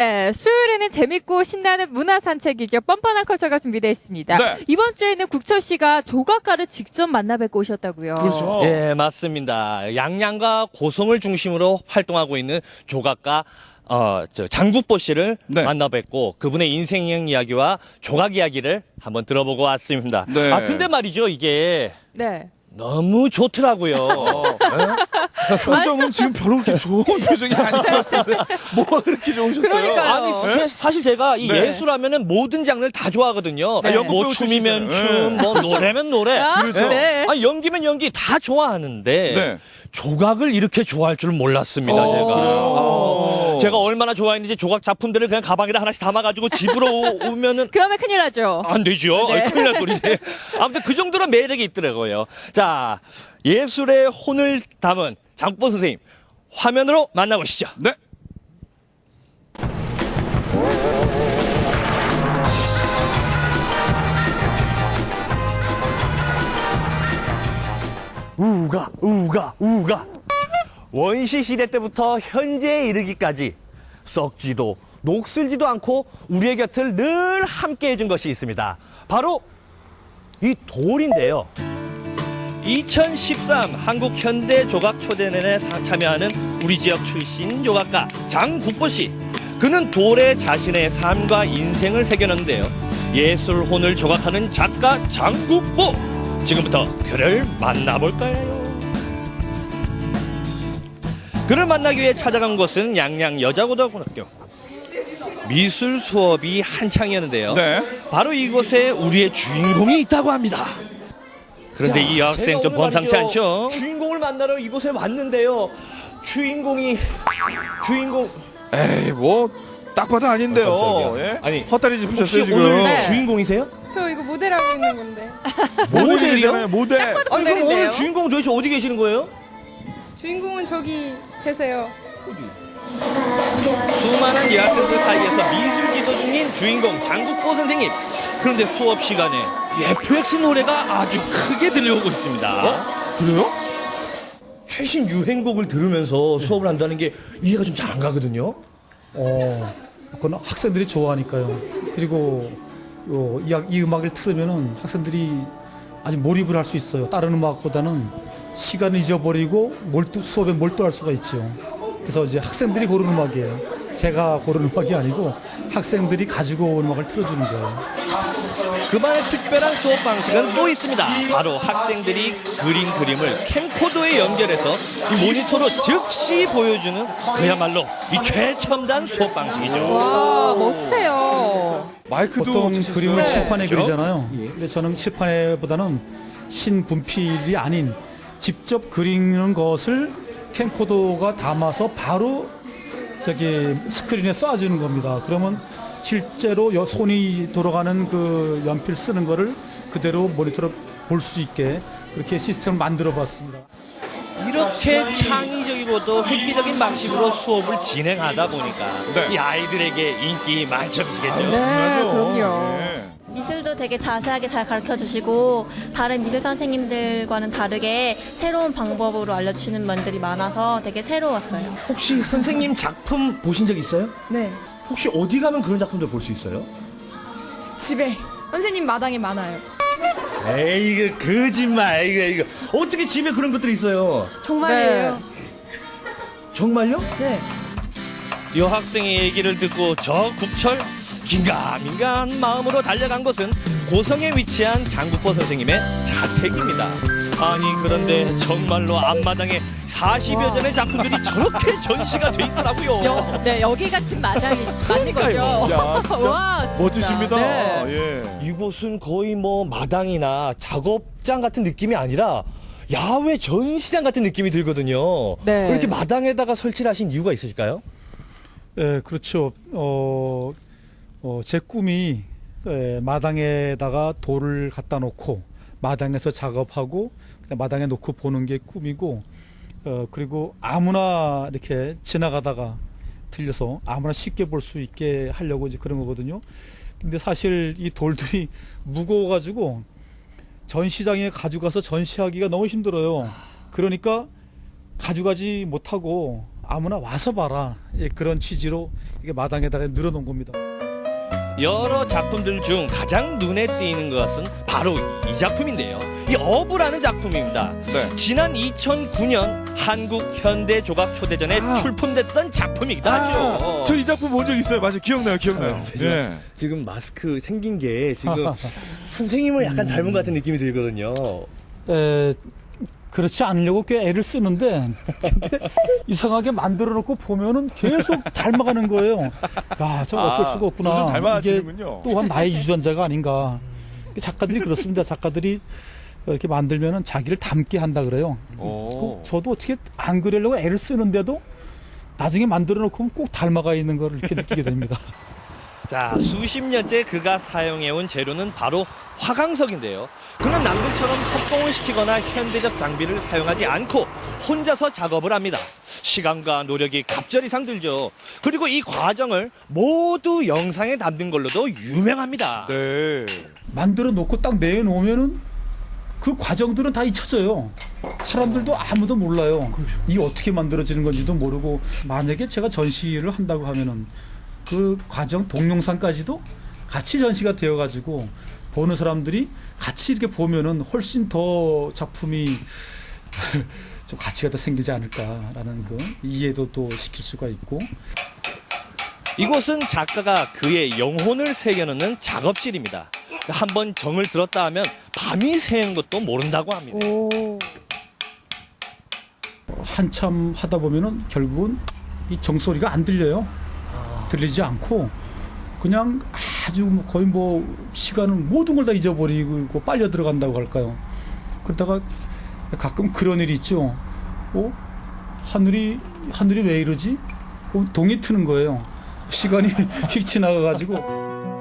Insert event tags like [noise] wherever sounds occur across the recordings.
네, 수요일에는 재밌고 신나는 문화 산책이죠. 뻔뻔한 컬처가 준비되어 있습니다. 네. 이번 주에는 국철 씨가 조각가를 직접 만나 뵙고 오셨다고요. 그렇죠. 예, 맞습니다. 양양과 고성을 중심으로 활동하고 있는 조각가 어, 저 장국보 씨를 네. 만나 뵙고 그분의 인생 이야기와 조각 이야기를 한번 들어보고 왔습니다. 네. 아, 근데 말이죠, 이게 네. 너무 좋더라고요. 표정은 지금 별로 그렇게 좋은 [laughs] 표정이 아닌 것 같은데 뭐가 그렇게 좋으셨어요? 그러니까요. 아니 세- 사실 제가 이 네. 예술하면은 모든 장르를 다 좋아하거든요. 네. 연극 뭐 배우 춤이면 출신이잖아요. 춤, 뭐 노래면 노래. 아, 그렇죠. 네. 아니 연기면 연기 다 좋아하는데 네. 조각을 이렇게 좋아할 줄 몰랐습니다. 오. 제가. 오. 제가 얼마나 좋아했는지 조각 작품들을 그냥 가방에다 하나씩 담아가지고 집으로 오- 오면은 그러면 큰일 나죠. 안 되죠. 네. 아이, 큰일 날 소리지. 아무튼 그 정도로 매력이 있더라고요. 자, 예술의 혼을 담은 장보 선생님 화면으로 만나보시죠. 네. 우가 우가 우가 원시 시대 때부터 현재에 이르기까지 썩지도 녹슬지도 않고 우리의 곁을 늘 함께 해준 것이 있습니다. 바로 이 돌인데요. 2013 한국 현대 조각 초대년에 사- 참여하는 우리 지역 출신 조각가 장국보 씨. 그는 돌에 자신의 삶과 인생을 새겨넣는데요. 예술혼을 조각하는 작가 장국보. 지금부터 그를 만나볼까요? 그를 만나기 위해 찾아간 곳은 양양 여자고등학교. 미술 수업이 한창이었는데요. 네. 바로 이곳에 우리의 주인공이 있다고 합니다. 그런데 이 학생 좀 범상치 않죠? 주인공을 만나러 이곳에 왔는데요. 주인공이 주인공 에이 뭐 딱 봐도 아닌데요. 깜짝이야. 예? 아니, 헛다리 혹시 짚으셨어요 지금. 오늘 네. 주인공이세요? 저 이거 모델하고 있는 건데 [laughs] 모델이잖아요 모델. 아니 그럼 모델인데요? 오늘 주인공 도대체 어디 계시는 거예요? 주인공은 저기 계세요. 수많은 여학생들 사이에서 미술 지도 중인 주인공 장국보 선생님. 그런데 수업 시간에 FX 노래가 아주 크게 들려오고 있습니다. 그래요? 최신 유행곡을 들으면서 수업을 한다는 게 이해가 좀 잘 안 가거든요. 어, 그건 학생들이 좋아하니까요. 그리고 요, 이, 악- 이 음악을 틀으면은 학생들이 아주 몰입을 할 수 있어요. 다른 음악보다는 시간을 잊어버리고 몰두, 수업에 몰두할 수가 있죠. 그래서 이제 학생들이 고르는 음악이에요. 제가 고르는 음악이 아니고 학생들이 가지고 온 음악을 틀어주는 거예요. 그만의 특별한 수업 방식은 또 있습니다. 바로 학생들이 그린 그림을 캠코더에 연결해서 이 모니터로 즉시 보여주는 그야말로 이 최첨단 수업 방식이죠. 와, 멋지세요. 마이크도 보통 드셨어요? 그림을 네. 칠판에 그렇죠? 그리잖아요. 근데 저는 칠판에보다는 흰 분필이 아닌 직접 그리는 것을 캠코더가 담아서 바로 저기 스크린에 쏴주는 겁니다. 그러면 실제로 여- 손이 돌아가는 그 연필 쓰는 거를 그대로 모니터로 볼 수 있게 그렇게 시스템을 만들어 봤습니다. 이렇게 창의적이고도 획기적인 방식으로 수업을 진행하다 보니까 네. 이 아이들에게 인기 만점이시겠죠. 네, 맞아. 그럼요. 예. 미술도 되게 자세하게 잘 가르쳐 주시고 다른 미술 선생님들과는 다르게 새로운 방법으로 알려주시는 면들이 많아서 되게 새로웠어요. 혹시 선생님 작품 보신 적 있어요? 네. 혹시 어디 가면 그런 작품들 볼 수 있어요? 집에 선생님 마당에 많아요. 에이 이거 거짓말 이거 이거 어떻게 집에 그런 것들이 있어요? 정말이에요. 정말요? 네. 여학생의 얘기를 듣고 저 국철 긴가민가한 마음으로 달려간 곳은 고성에 위치한 장국보 선생님의 자택입니다. 아니 그런데 정말로 앞마당에 40여 전의 작품들이 [laughs] 저렇게 전시가 돼 있더라고요. 여, 네, 여기가 지금 마당이 맞는 거죠. [laughs] 야, 진짜 와, 진짜. 멋지십니다. 네. 예. 이곳은 거의 뭐 마당이나 작업장 같은 느낌이 아니라 야외 전시장 같은 느낌이 들거든요. 네. 이렇게 마당에다가 설치를 하신 이유가 있으실까요? 예, 그렇죠. 어, 어, 제 꿈이 예, 마당에다가 돌을 갖다 놓고 마당에서 작업하고 마당에 놓고 보는 게 꿈이고 어, 그리고 아무나 이렇게 지나가다가 들려서 아무나 쉽게 볼 수 있게 하려고 이제 그런 거거든요. 근데 사실 이 돌들이 [laughs] 무거워가지고 전시장에 가져가서 전시하기가 너무 힘들어요. 그러니까 가져가지 못하고 아무나 와서 봐라 예, 그런 취지로 이게 마당에다가 늘어놓은 겁니다. 여러 작품들 중 가장 눈에 띄는 것은 바로 이 작품인데요. 이 어부라는 작품입니다. 네. 지난 2009년 한국 현대 조각 초대전에 아. 출품됐던 작품이기도 하죠. 저 이 작품 본 적 있어요. 맞아요. 기억나요. 기억나요. 아, 네. 지금 마스크 생긴 게 지금 [laughs] 선생님을 약간 닮은 것 같은 느낌이 들거든요. 에, 그렇지 않으려고 꽤 애를 쓰는데 근데 이상하게 만들어 놓고 보면은 계속 닮아가는 거예요. 야, 참 어쩔 아, 수가 없구나. 점점 이게. 또한 나의 유전자가 아닌가. 작가들이 그렇습니다. 작가들이 이렇게 만들면은 자기를 닮게 한다 그래요. 오. 그 저도 어떻게 안 그리려고 애를 쓰는데도 나중에 만들어 놓고 꼭 닮아가 있는 걸 이렇게 느끼게 됩니다. [laughs] 자, 수십 년째 그가 사용해온 재료는 바로 화강석인데요. 그는 남들처럼 협동을 시키거나 현대적 장비를 사용하지 않고 혼자서 작업을 합니다. 시간과 노력이 갑절이상 들죠. 그리고 이 과정을 모두 영상에 담는 걸로도 유명합니다. 네. 만들어 놓고 딱 내놓으면은 그 과정들은 다 잊혀져요. 사람들도 아무도 몰라요. 이게 어떻게 만들어지는 건지도 모르고 만약에 제가 전시를 한다고 하면은 그 과정 동영상까지도 같이 전시가 되어 가지고 보는 사람들이 같이 이렇게 보면은 훨씬 더 작품이 [laughs] 좀 가치가 더 생기지 않을까라는 그 이해도 또 시킬 수가 있고 이곳은 작가가 그의 영혼을 새겨넣는 작업실입니다. 한번 정을 들었다 하면 밤이 새는 것도 모른다고 합니다. 오. 한참 하다 보면은 결국은 이 정소리가 안 들려요. 들리지 않고 그냥 아주 뭐 거의 뭐 시간을 모든 걸 다 잊어버리고 빨려 들어간다고 할까요. 그러다가 가끔 그런 일이 있죠. 어? 하늘이 하늘이 왜 이러지? 어, 동이 트는 거예요. 시간이 [laughs] 휙 지나가가지고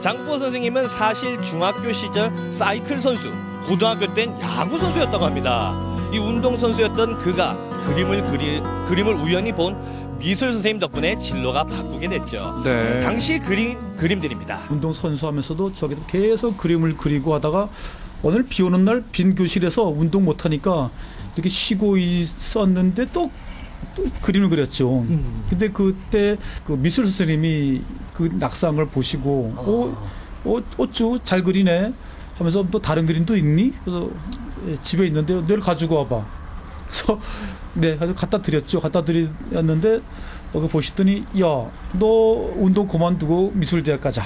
장보 선생님은 사실 중학교 시절 사이클 선수, 고등학교 땐 야구 선수였다고 합니다. 이 운동 선수였던 그가 그림을 그리, 그림을 우연히 본 미술 선생님 덕분에 진로가 바꾸게 됐죠. 네. 당시 그린 그림들입니다. 운동 선수하면서도 저기 계속 그림을 그리고 하다가 오늘 비 오는 날 빈 교실에서 운동 못 하니까 이렇게 쉬고 있었는데 또, 또 그림을 그렸죠. 근데 그때 그 미술 선생님이 그 낙상을 보시고 어, 어 어쭈 잘 그리네 하면서 또 다른 그림도 있니? 그래서 예, 집에 있는데 내일 가지고 와봐. 그래서 네, 아주 갖다 드렸죠. 갖다 드렸는데 어, 그 보시더니 야, 너 운동 그만두고 미술대학 가자.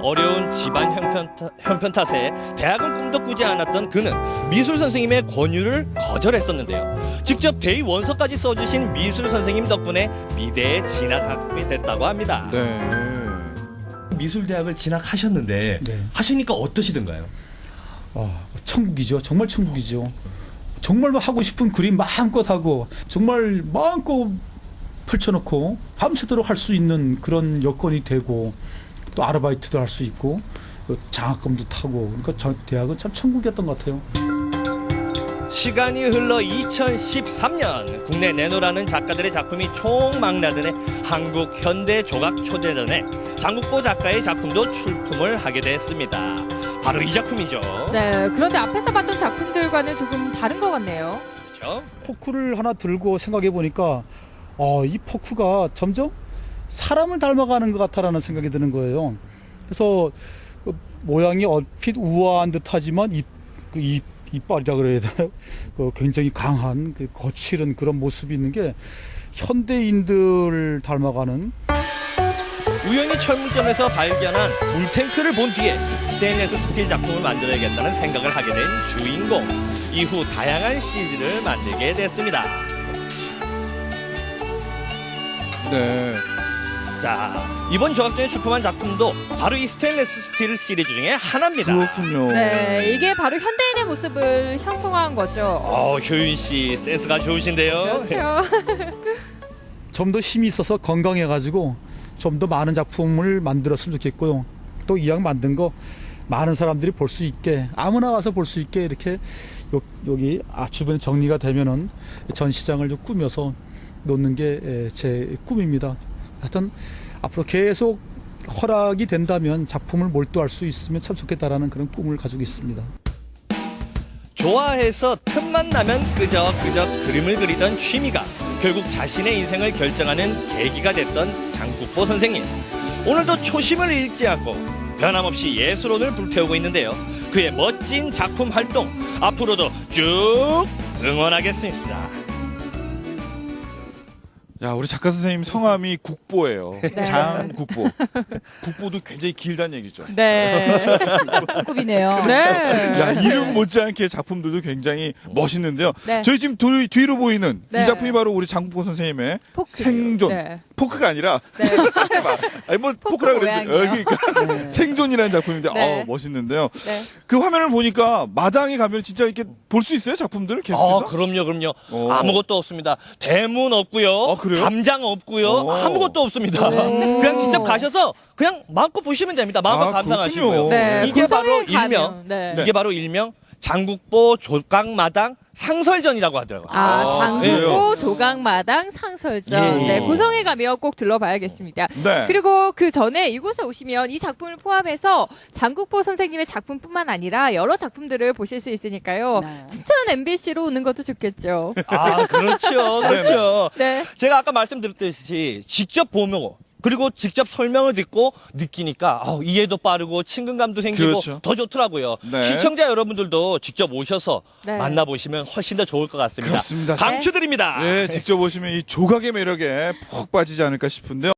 어려운 집안 형편, 탓- 형편 탓에 대학은 꿈도 꾸지 않았던 그는 미술 선생님의 권유를 거절했었는데요. 직접 대의 원서까지 써주신 미술 선생님 덕분에 미대에 진학하게 됐다고 합니다. 네. 미술 대학을 진학하셨는데 네. 하시니까 어떠시던가요? 아, 천국이죠. 정말 천국이죠. 정말 뭐 하고 싶은 그림 마음껏 하고 정말 마음껏 펼쳐놓고 밤새도록 할 수 있는 그런 여건이 되고 또 아르바이트도 할 수 있고 또 장학금도 타고 그러니까 저 대학은 참 천국이었던 것 같아요. 시간이 흘러 2013년 국내 내노라는 작가들의 작품이 총망라들의 한국 현대 조각 초대전에 장국보 작가의 작품도 출품을 하게 됐습니다. 바로 이 작품이죠. 네. 그런데 앞에서 봤던 작품들과는 조금 다른 것 같네요. 그렇죠? 포크를 하나 들고 생각해 보니까 어, 이 포크가 점점 사람을 닮아가는 것 같다라는 생각이 드는 거예요. 그래서 그 모양이 얼핏 우아한 듯하지만 입, 그 입, 이빨이라 그래야 되나요? [laughs] 그 굉장히 강한 그 거칠은 그런 모습이 있는 게 현대인들 닮아가는 우연히 철물점에서 발견한 물탱크를 본 뒤에 스테인레스 스틸 작품을 만들어야겠다는 생각을 하게 된 주인공. 이후 다양한 시리즈를 만들게 됐습니다. 네. 자, 이번 조각전에 출품한 작품도 바로 이 스테인레스 스틸 시리즈 중에 하나입니다. 그렇군요. 네. 이게 바로 현대인의 모습을 형성한 거죠. 어, 효윤 씨 센스가 좋으신데요. 그렇죠. [laughs] 좀 더 힘이 있어서 건강해가지고 좀 더 많은 작품을 만들었으면 좋겠고요. 또 이왕 만든 거 많은 사람들이 볼 수 있게 아무나 와서 볼 수 있게 이렇게 요- 여기 아, 주변에 정리가 되면은 전시장을 좀 꾸며서 놓는 게 제 꿈입니다. 하여튼 앞으로 계속 허락이 된다면 작품을 몰두할 수 있으면 참 좋겠다라는 그런 꿈을 가지고 있습니다. 좋아해서 틈만 나면 그저 그림을 그리던 취미가 결국 자신의 인생을 결정하는 계기가 됐던 장국보 선생님. 오늘도 초심을 잃지 않고 변함없이 예술혼을 불태우고 있는데요. 그의 멋진 작품 활동 앞으로도 쭉 응원하겠습니다. 야, 우리 작가 선생님 성함이 국보예요. [laughs] 네. 장국보. [laughs] 국보도 굉장히 길다는 얘기죠. 네. [laughs] 급이네요. 네. 야, 이름 못지않게 작품들도 굉장히 멋있는데요. 네. 저희 지금 뒤, 뒤로 보이는 네. 이 작품이 바로 우리 장국보 선생님의 포크죠. 생존. 네. 포크가 아니라 네. [laughs] 아니 뭐 포크 포크라 그랬는데 모양이요. 어, 그러니까 생존이라는 작품인데 네. 어, 멋있는데요. 네. 그 화면을 보니까 마당에 가면 진짜 이렇게 볼 수 있어요 작품들 아, 계속해서? 그럼요, 그럼요. 어. 아무것도 없습니다. 대문 없고요. 아, 그래요? 담장 없고요. 어. 아무것도 없습니다. 그냥 직접 가셔서 그냥 마음껏 보시면 됩니다. 마음껏 아, 감상하시고요. 그렇군요. 네. 이게 바로 가면, 일명 네. 이게 바로 일명 장국보 조각마당 상설전이라고 하더라고요. 아, 아, 장국보 그래요? 조각마당 상설전. 예. 네, 고성에 가면 꼭 들러봐야겠습니다. 네. 그리고 그 전에 이곳에 오시면 이 작품을 포함해서 장국보 선생님의 작품뿐만 아니라 여러 작품들을 보실 수 있으니까요. 네. 추천 MBC로 오는 것도 좋겠죠. 아, 그렇죠. [laughs] 그렇죠. 네. 제가 아까 말씀드렸듯이 직접 보면 그리고 직접 설명을 듣고 느끼니까 아우, 이해도 빠르고 친근감도 생기고 그렇죠. 더 좋더라고요. 네. 시청자 여러분들도 직접 오셔서 네. 만나보시면 훨씬 더 좋을 것 같습니다. 그렇습니다. 강추드립니다. 예, 직접 보시면 이 조각의 매력에 푹 빠지지 않을까 싶은데요.